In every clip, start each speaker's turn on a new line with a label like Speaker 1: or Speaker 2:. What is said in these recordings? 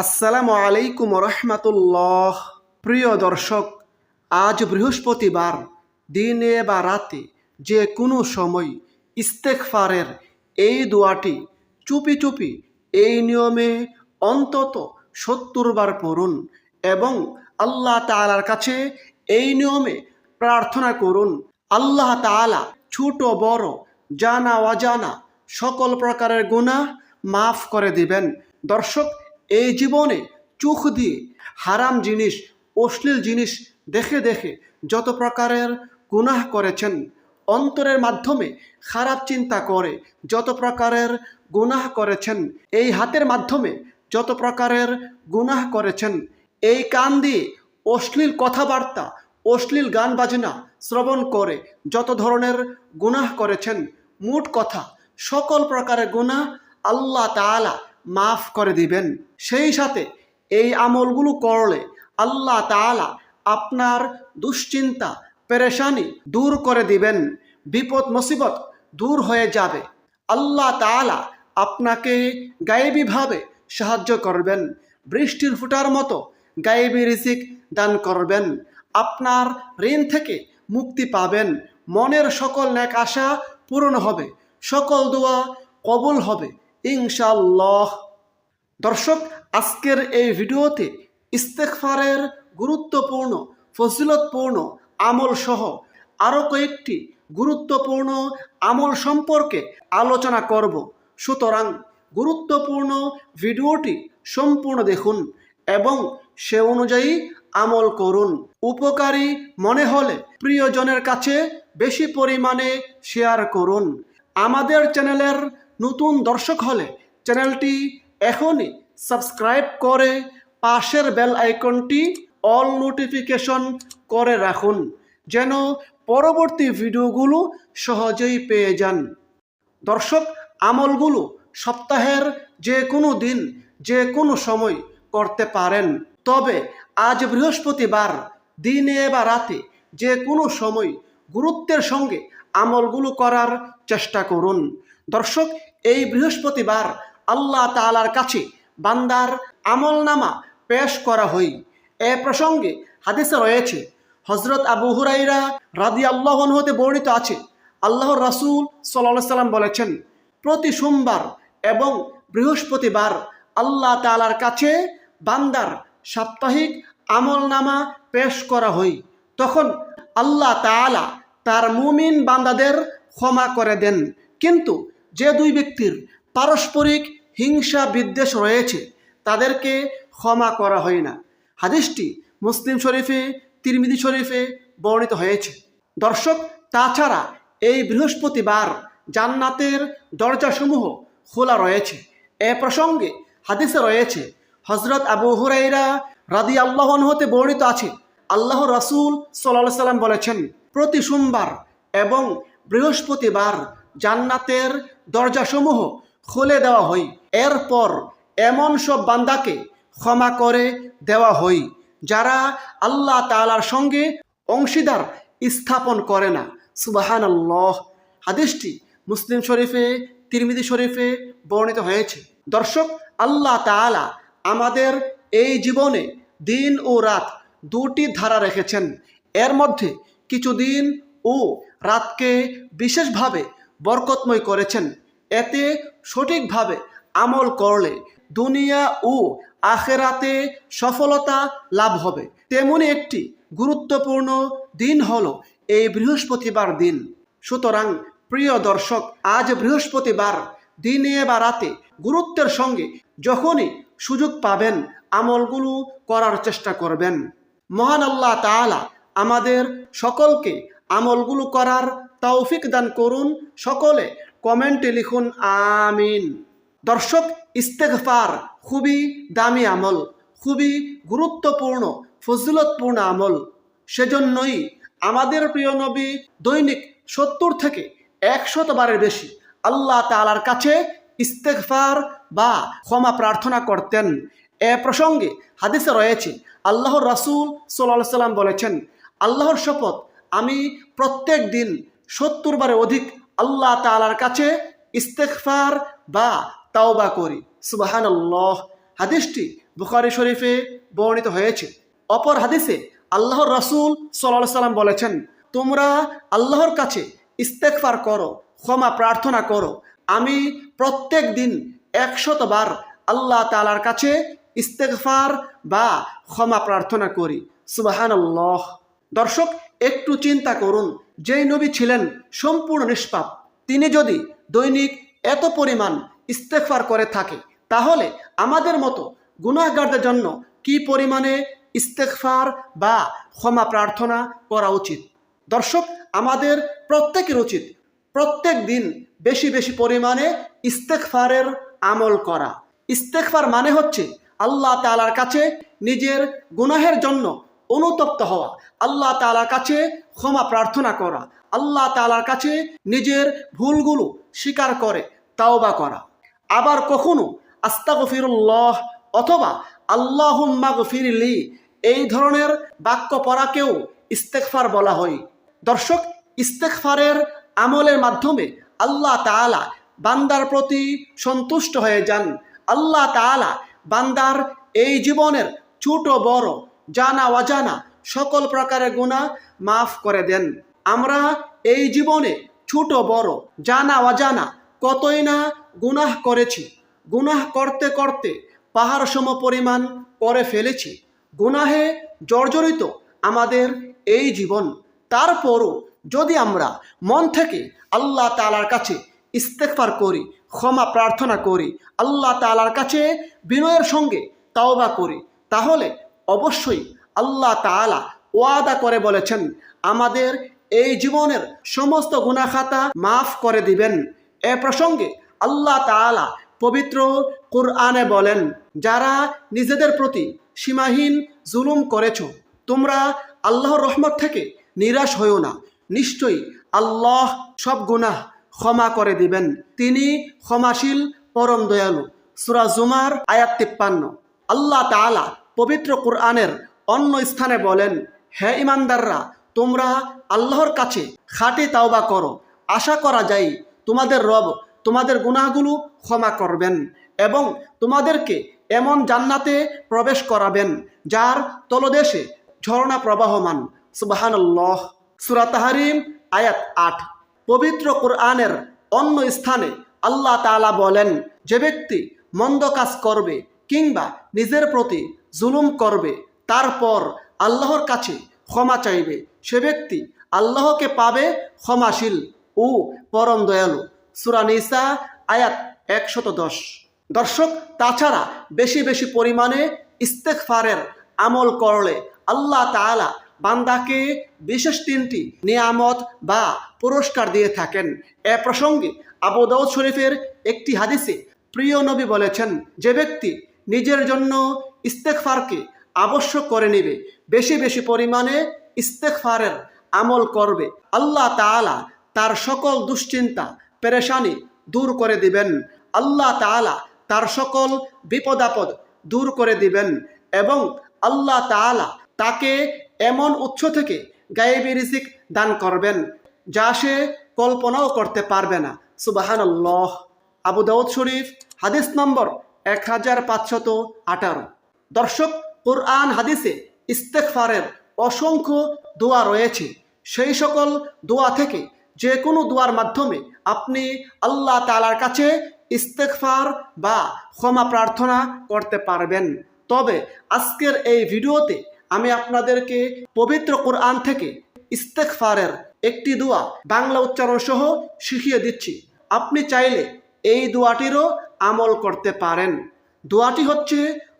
Speaker 1: আসসালামু আলাইকুম রহমাতুল্লাহ প্রিয় দর্শক, আজ বৃহস্পতিবার, দিনে বা রাতে যে কোনো সময় ইস্তেকফারের এই দোয়াটি চুপি চুপি এই নিয়মে অন্তত সত্তর বার পড়ুন এবং আল্লাহ তাআলার কাছে এই নিয়মে প্রার্থনা করুন, আল্লাহ তাআলা ছোট, বড়, জানা, অজানা সকল প্রকারের গুনাহ মাফ করে দিবেন। দর্শক এই জীবনে চোখ দিয়ে হারাম জিনিস, অশ্লীল জিনিস দেখে দেখে যত প্রকারের গুনাহ করেছেন, অন্তরের মাধ্যমে খারাপ চিন্তা করে যত প্রকারের গুনাহ করেছেন, এই হাতের মাধ্যমে যত প্রকারের গুনাহ করেছেন, এই কান দিয়ে অশ্লীল কথাবার্তা, অশ্লীল গান বাজনা শ্রবণ করে যত ধরনের গুনাহ করেছেন, মোট কথা সকল প্রকারের গুনাহ আল্লাহ তাআলা মাফ করে দিবেন। সেই সাথে এই আমলগুলো করলে আল্লাহ তাআলা আপনার দুশ্চিন্তা, পেরেশানি দূর করে দিবেন। বিপদ, মুসিবত দূর হয়ে যাবে। আল্লাহ তাআলা আপনাকে গায়েবীভাবে সাহায্য করবেন। বৃষ্টির ফুটার মতো গায়েবী রিজিক দান করবেন। আপনার ঋণ থেকে মুক্তি পাবেন। মনের সকল ন্যাক আশা পূরণ হবে। সকল দোয়া কবুল হবে। ইনশাল্লাহ দর্শক, আজকের এই ভিডিওতে ইস্তেকফারের গুরুত্বপূর্ণ, ফজিলতপূর্ণ আমল সহ আরও কয়েকটি গুরুত্বপূর্ণ আমল সম্পর্কে আলোচনা করব। সুতরাং গুরুত্বপূর্ণ ভিডিওটি সম্পূর্ণ দেখুন এবং সে অনুযায়ী আমল করুন। উপকারী মনে হলে প্রিয়জনের কাছে বেশি পরিমাণে শেয়ার করুন। আমাদের চ্যানেলের নতুন দর্শক হলে চ্যানেলটি এখনই সাবস্ক্রাইব করে পাশের বেল আইকনটি অল নোটিফিকেশন করে রাখুন, যেন পরবর্তী ভিডিওগুলো সহজেই পেয়ে যান। দর্শক, আমলগুলো সপ্তাহের যে কোনো দিন, যে কোনো সময় করতে পারেন। তবে আজ বৃহস্পতিবার, দিনে বা রাতে যে কোনো সময় গুরুত্বের সঙ্গে আমলগুলো করার চেষ্টা করুন। দর্শক এই বৃহস্পতিবার আল্লাহ তাআলার কাছে বান্দার আমল নামা পেশ করা হই এ প্রসঙ্গে হাদিসে রয়েছে হজরত আবু হুরাইরা রাদি আল্লাহ হতে বর্ণিত আছে, আল্লাহর রাসূল সাল্লাহ সাল্লাম বলেছেন, প্রতি সোমবার এবং বৃহস্পতিবার আল্লাহ তাআলার কাছে বান্দার সাপ্তাহিক আমল নামা পেশ করা হই তখন আল্লাহ তাআলা তার মুমিন বান্দাদের ক্ষমা করে দেন। কিন্তু যে দুই ব্যক্তির পারস্পরিক হিংসা বিদ্বেষ রয়েছে, তাদেরকে ক্ষমা করা হয় না। হাদিসটি মুসলিম শরীফে তিরমিদি শরীফে বর্ণিত হয়েছে। দর্শক, তাছাড়া এই বৃহস্পতিবার জান্নাতের দরজাসমূহ খোলা রয়েছে। এ প্রসঙ্গে হাদিসে রয়েছে হজরত আবু হুরাইরা রাদি আল্লাহ হতে বর্ণিত আছে আল্লাহ রাসূল সাল্লাহ সাল্লাম বলেছেন, প্রতি সোমবার এবং বৃহস্পতিবার জান্নাতের দরজাসমূহ খুলে দেওয়া হয় এরপর এমন সব বান্দাকে ক্ষমা করে দেওয়া হয় যারা আল্লাহ তাআলার সঙ্গে অংশীদার স্থাপন করে না। সুবাহান আল্লাহ হাদিসটি মুসলিম শরীফে তিরমিদি শরীফে বর্ণিত হয়েছে। দর্শক, আল্লাহ তাআলা আমাদের এই জীবনে দিন ও রাত দুটি ধারা রেখেছেন। এর মধ্যে কিছু দিন ও রাতকে বিশেষভাবে বরকতময় করেছেন। এতে সঠিকভাবে আমল করলে দুনিয়া ও আখেরাতে সফলতা লাভ হবে। তেমনি একটি গুরুত্বপূর্ণ দিন হল এই বৃহস্পতিবার দিন। সুতরাং প্রিয় দর্শক, আজ বৃহস্পতিবার, দিনে বা রাতে গুরুত্বের সঙ্গে যখনই সুযোগ পাবেন, আমলগুলো করার চেষ্টা করবেন। মহান আল্লাহ তাআলা আমাদের সকলকে আমলগুলো করার তৌফিক দান করুন সকলে। কমেন্টে লিখুন, আমিন। দর্শক, ইস্তেগফার খুবই দামি আমল, খুবই গুরুত্বপূর্ণ, ফজিলতপূর্ণ আমল। সেজন্যই আমাদের প্রিয় নবী দৈনিক সত্তর থেকে একশত বারের বেশি আল্লাহ তালার কাছে ইস্তেগফার বা ক্ষমা প্রার্থনা করতেন। এ প্রসঙ্গে হাদিসে রয়েছে, আল্লাহর রাসূল সাল্লাল্লাহু সাল্লাম বলেছেন, আল্লাহর শপথ আমি প্রত্যেক দিন সত্তর বারে অধিক আল্লাহ তাআলার কাছে ইস্তেগফার বা তাওবা করি। সুবাহান হাদিসটি বুখারি শরীফে বর্ণিত হয়েছে। অপর হাদিসে আল্লাহর রাসূল সাল্লাল্লাহু সাল্লাম বলেছেন, তোমরা আল্লাহর কাছে ইস্তেকফার করো, ক্ষমা প্রার্থনা করো। আমি প্রত্যেক দিন একশতবার আল্লাহ তালার কাছে ইস্তেকফার বা ক্ষমা প্রার্থনা করি। সুবাহান আল্লাহ দর্শক, একটু চিন্তা করুন। যেই নবী ছিলেন সম্পূর্ণ নিষ্পাপ। তিনি যদি দৈনিক এত পরিমাণ ইস্তেকফার করে থাকে, তাহলে আমাদের মতো গুনাহগারদের জন্য কি পরিমাণে ইস্তেকফার বা ক্ষমা প্রার্থনা করা উচিত? দর্শক, আমাদের প্রত্যেকের উচিত প্রত্যেক দিন বেশি বেশি পরিমাণে ইস্তেকফারের আমল করা। ইস্তেকফার মানে হচ্ছে আল্লাহ তালার কাছে নিজের গুনাহের জন্য অনুতপ্ত হওয়া। আল্লাহ তালার কাছে ক্ষমা প্রার্থনা করা। আল্লাহ তালার কাছে নিজের ভুলগুলো স্বীকার করে, তাওবা করা। আবার কখনো আস্তাগফিরুল্লাহ অথবা আল্লাহুম্মা গফিরলি এই ধরনের বাক্য পড়াকেও ইস্তেকফার বলা হয়। দর্শক ইস্তেকফারের আমলের মাধ্যমে আল্লাহ তাআলা বান্দার প্রতি সন্তুষ্ট হয়ে যান। আল্লাহ তাআলা বান্দার এই জীবনের ছোট বড় জানা, অজানা, সকল প্রকারের গুণা মাফ করে দেন। আমরা এই জীবনে ছোট, বড়, জানা, অজানা কতই না গুনাহ করেছি। গুনাহ করতে করতে পাহাড় সম পরিমাণ করে ফেলেছি। গুনাহে জর্জরিত আমাদের এই জীবন। তারপরও যদি আমরা মন থেকে আল্লাহ তালার কাছে ইস্তেকফার করি, ক্ষমা প্রার্থনা করি, আল্লাহ তালার কাছে বিনয়ের সঙ্গে তাওবা করি, তাহলে অবশ্যই আল্লাহ তাআলা ওয়াদা করে বলেছেন, আমাদের এই জীবনের সমস্ত গুনাখাতা মাফ করে দিবেন। এ প্রসঙ্গে আল্লাহ তাআলা পবিত্র কুরআনে বলেন, যারা নিজেদের প্রতি সীমাহীন জুলুম করেছ, তোমরা আল্লাহর রহমত থেকে নিরাশ হইও না। নিশ্চয়ই আল্লাহ সব গুনাহ ক্ষমা করে দিবেন। তিনি ক্ষমাশীল, পরম দয়ালু। সুরা জুমার আয়াত তিপ্পান্ন। আল্লাহ তাআলা পবিত্র কুরআনের অন্য স্থানে বলেন, হে ইমানদাররা, তোমরা আল্লাহর কাছে খাটে তাওবা করো। আশা করা যায় তোমাদের রব তোমাদের গুনাহগুলো ক্ষমা করবেন এবং তোমাদেরকে এমন জান্নাতে প্রবেশ করাবেন যার তলদেশে ঝর্ণা প্রবাহমান। সুবাহানল্লাহ। সুরা তাহারিম, আয়াত আট। পবিত্র কোরআনের অন্য স্থানে আল্লাহ তাআলা বলেন, যে ব্যক্তি মন্দ কাজ করবে কিংবা নিজের প্রতি জুলুম করবে। তারপর আল্লাহর কাছে ক্ষমা চাইবে। সে ব্যক্তি আল্লাহকে পাবে ক্ষমাশীল ও পরম দয়ালু। সুরা নিসা, আয়াত একশত দশ দর্শক, তাছাড়া বেশি বেশি পরিমাণে ইস্তেকফারের আমল করলে আল্লাহ তাআলা বান্দাকে বিশেষ তিনটি নিয়ামত বা পুরস্কার দিয়ে থাকেন। এ প্রসঙ্গে আবু দাউদ শরীফের একটি হাদিসে প্রিয় নবী বলেছেন, যে ব্যক্তি নিজের জন্য ইস্তেকফারকে আবশ্যক করে নেবে। বেশি বেশি পরিমাণে ইস্তেকফারের আমল করবে। আল্লাহ তাআলা তার সকল দুশ্চিন্তা, পেরেশানি দূর করে দিবেন। আল্লাহ তাআলা তার সকল বিপদাপদ দূর করে দিবেন এবং আল্লাহ তাআলা তাকে এমন উৎস থেকে গায়েবী রিজিক দান করবেন যা সে কল্পনাও করতে পারবে না। সুবাহান আল্লাহ আবু দাউদ শরীফ, হাদিস নম্বর এক হাজার পাঁচশত আঠারো। দর্শক, কোরআন, হাদিসে ইস্তেকফারের অসংখ্য দোয়া রয়েছে। সেই সকল দোয়া থেকে যে কোনো দোয়ার মাধ্যমে আপনি আল্লাহ তালার কাছে ইস্তেকফার বা ক্ষমা প্রার্থনা করতে পারবেন। তবে আজকের এই ভিডিওতে আমি আপনাদেরকে পবিত্র কোরআন থেকে ইস্তেকফারের একটি দোয়া বাংলা উচ্চারণ সহ শিখিয়ে দিচ্ছি। আপনি চাইলে এই দোয়াটিরও আমল করতে পারেন। দোয়াটি হচ্ছে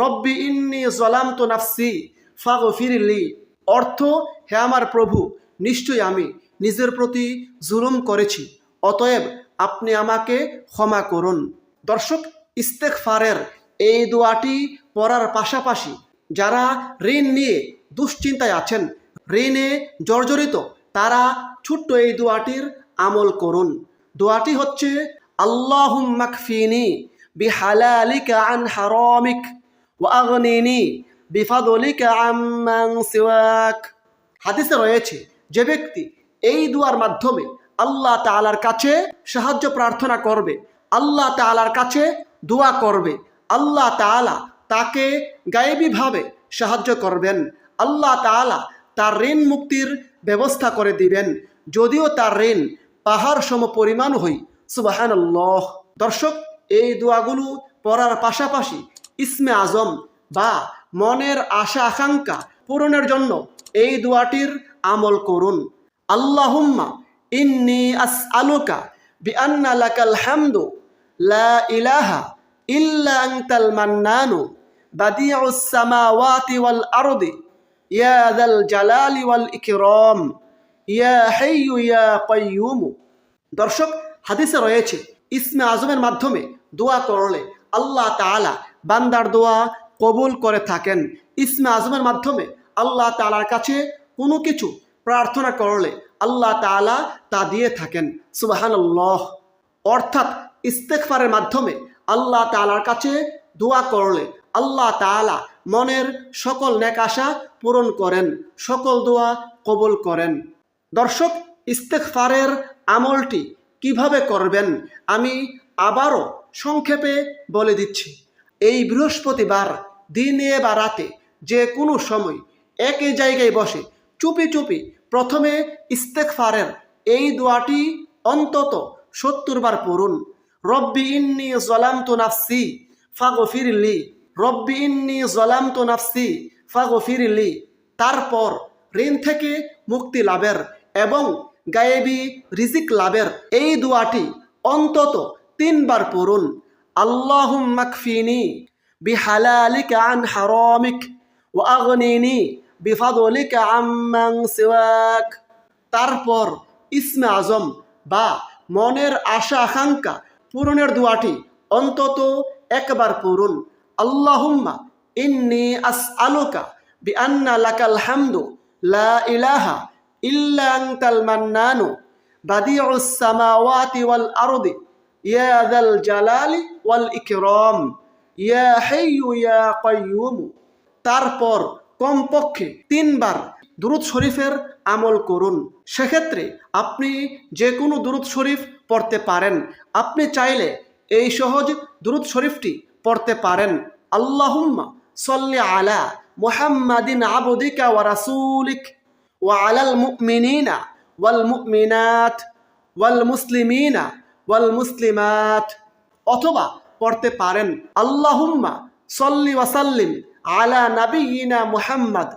Speaker 1: রব্বি ইন্নি জলাম তো নাফসি ফাগফিরলি। অর্থ, হে আমার প্রভু, নিশ্চয়ই আমি নিজের প্রতি জুলুম করেছি, অতএব আপনি আমাকে ক্ষমা করুন। দর্শক ইস্তেকফারের এই দোয়াটি পড়ার পাশাপাশি যারা ঋণ নিয়ে দুশ্চিন্তায় আছেন, ঋণে জর্জরিত, তারা ছোট্ট এই দোয়াটির আমল করুন। দোয়াটি হচ্ছে আল্লাহ মাকফিনি বিহালালিকা আন হারামিক। ওয়াগনিনি বিফাদলিকা আম্মান সিওয়াক। হাদিসে রয়েছে, যে ব্যক্তি এই দুয়ার মাধ্যমে আল্লাহ তাআলার কাছে সাহায্য প্রার্থনা করবে, আল্লাহ তাআলার কাছে দোয়া করবে, আল্লাহ তাআলা তাকে গায়েবীভাবে সাহায্য করবেন, আল্লাহ তাআলা তার ঋণ মুক্তির ব্যবস্থা করে দিবেন। যদিও তার ঋণ পাহাড় সম পরিমাণ হই সুবাহান দর্শক, এই দোয়াগুলো পড়ার পাশাপাশি ইসমে আজম বা মনের আশা আকাঙ্ক্ষা পূরণের জন্য এই দোয়াটির আমল করুন। আল্লাহুম্মা ইন্নি আস আলুকা বিআন্না লাকাল হামদু, লা ইলাহা ইল্লা আনতাল মান্নানু, বাদিউস সামাওয়াতি ওয়াল আরদি, ইয়া যাল জালালি ওয়াল ইকরাম, ইয়া হাইয়ু ইয়া কাইয়ুম। দর্শক, হাদিসে রয়েছে, ইসমে আজমের মাধ্যমে দোয়া করলে আল্লাহ তাআলা বান্দার দোয়া কবুল করে থাকেন। ইসমে আজমের মাধ্যমে আল্লাহ তালার কাছে কোনো কিছু প্রার্থনা করলে আল্লাহ তাআলা তা দিয়ে থাকেন। সুবাহানাল্লাহ। অর্থাৎ ইস্তেকফারের মাধ্যমে আল্লাহ তাআলার কাছে দোয়া করলে আল্লাহ তাআলা মনের সকল নেক আশা পূরণ করেন, সকল দোয়া কবুল করেন। দর্শক ইস্তেকফারের আমলটি কীভাবে করবেন আমি আবারও সংক্ষেপে বলে দিচ্ছি। এই বৃহস্পতিবার দিনে বা রাতে যে কোনো সময় একই জায়গায় বসে চুপি চুপি প্রথমে ইস্তেকফারের এই দোয়াটি অন্তত সত্তর বার পড়ুন। রব্বি ইন্নি জলামতু নাফসি ফাগফিরলি রব্বি ইন্নি জলামতু নাফসি ফাগফিরলি তারপর ঋণ থেকে মুক্তি লাভের এবং গায়েবী রিজিক লাভের এই দোয়াটি অন্তত তিনবার পড়ুন। আল্লাহুম মাকফিনি বিহালালিকা আন হারামিক ওয়া আগনিনি বিফাদলিকা আম্মান তারপর ইসমে আজম বা মনের আশা আকাঙ্ক্ষা পূরণের দোয়াটি অন্তত একবার পড়ুন। আল্লাহুম্মা ইন্নি আস আলোকা বি আন্না লাকাল হামদু লা ইলাহা ইল্লা আনতাল মান্নানু বাদিউস আরদি ইয়া যাল জালালি ওয়াল ইকরাম, ইয়া হাইয়ু ইয়া কাইয়ুম। তারপর কমপক্ষে তিনবার দুরুদ শরীফের আমল করুন। সেক্ষেত্রে আপনি যে কোনো দুরুদ শরীফ পড়তে পারেন। আপনি চাইলে এই সহজ দুরুদ শরীফটি পড়তে পারেন। আল্লাহুম্মা সল্লি আলা মুহাম্মাদিন আবদিকা ওয়া রাসূলিক ওয়া আলাল মুমিনিনা ওয়াল মুমিনাত ওয়াল মুসলিমিনা ওয়াল মুসলিমাত, অথবা পড়তে পারেন, আল্লাহুম্মা সল্লি ওয়াসাল্লিম আলা নাবিয়িনা মুহাম্মদ।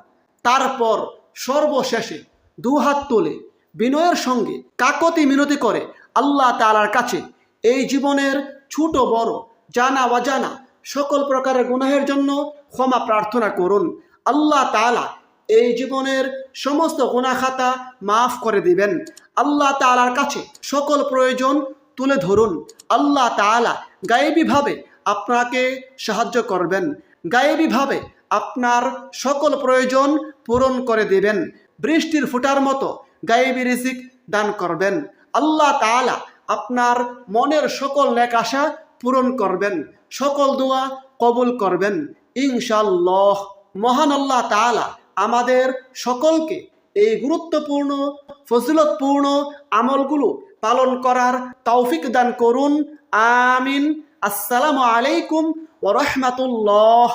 Speaker 1: তারপর সর্বশেষে দুহাত তুলে বিনয়ের সঙ্গে কাকতি মিনতি করে আল্লাহ তালার কাছে এই জীবনের ছোট বড় জানা অজানা সকল প্রকারের গুনাহের জন্য ক্ষমা প্রার্থনা করুন। আল্লাহ তাআলা এই জীবনের সমস্ত গুনাহ খাতা মাফ করে দিবেন। আল্লাহ তালার কাছে সকল প্রয়োজন তুলে ধরুন। আল্লাহ তাআলা গায়েবীভাবে আপনাকে সাহায্য করবেন। গায়েবীভাবে আপনার সকল প্রয়োজন পূরণ করে দেবেন। বৃষ্টির ফুটার মতো গায়েবী রিজিক দান করবেন। আল্লাহ তাআলা আপনার মনের সকল নেক আশা পূরণ করবেন। সকল দোয়া কবুল করবেন। ইনশাল্লাহ মহান আল্লাহ তাআলা আমাদের সকলকে এই গুরুত্বপূর্ণ, ফজিলতপূর্ণ আমলগুলো পালন করার তৌফিক দান করুন। আমিন। আসসালামু আলাইকুম ওয়া রাহমাতুল্লাহ।